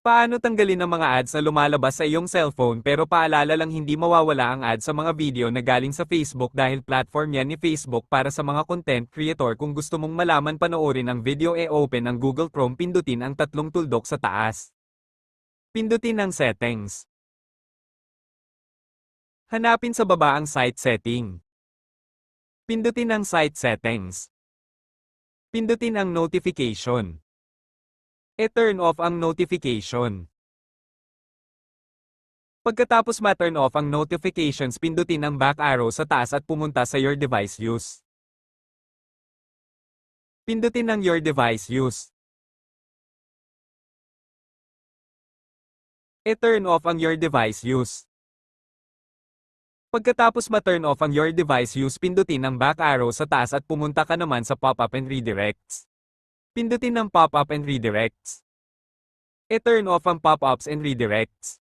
Paano tanggalin ang mga ads na lumalabas sa iyong cellphone pero paalala lang hindi mawawala ang ads sa mga video na galing sa Facebook dahil platform yan ni Facebook para sa mga content creator kung gusto mong malaman panoorin ang video e open ang Google Chrome pindutin ang tatlong tuldok sa taas. Pindutin ang settings. Hanapin sa baba ang site setting. Pindutin ang site settings. Pindutin ang notification. E-turn off ang notification. Pagkatapos ma-turn off ang notifications pindutin ang back arrow sa taas at pumunta sa your device use. Pindutin ang your device use. E-turn off ang your device use. Pagkatapos ma-turn off ang your device use pindutin ang back arrow sa taas at pumunta ka naman sa pop-up and redirects. Pindutin ang pop-up and redirects. E-turn off ang pop-ups and redirects.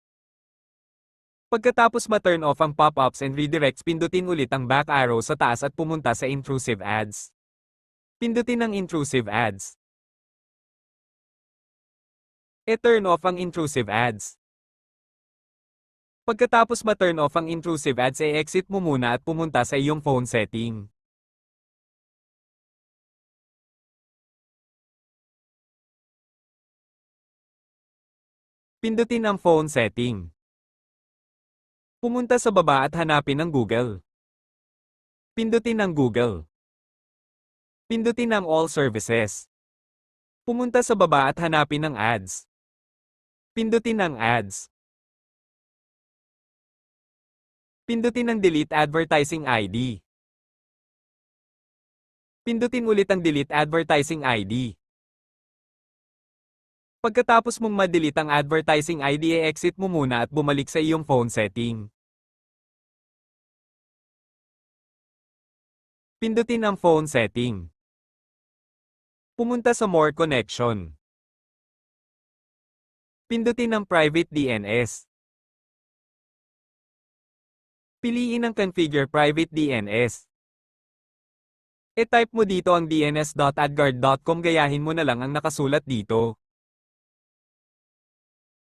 Pagkatapos ma-turn off ang pop-ups and redirects pindutin ulit ang back arrow sa taas at pumunta sa intrusive ads. Pindutin ang intrusive ads. E-turn off ang intrusive ads. Pagkatapos ma-turn off ang intrusive ads e-exit mo muna at pumunta sa iyong phone setting. Pindutin ang phone setting. Pumunta sa baba at hanapin ang Google. Pindutin ang Google. Pindutin ang All Services. Pumunta sa baba at hanapin ang Ads. Pindutin ang Ads. Pindutin ang Delete Advertising ID. Pindutin ulit ang Delete Advertising ID. Pagkatapos mong ma-delete ang advertising ID e-exit mo muna at bumalik sa iyong phone setting. Pindutin ang phone setting. Pumunta sa More Connection. Pindutin ang Private DNS. Piliin ang Configure Private DNS. E-type mo dito ang dns.adguard.com gayahin mo na lang ang nakasulat dito.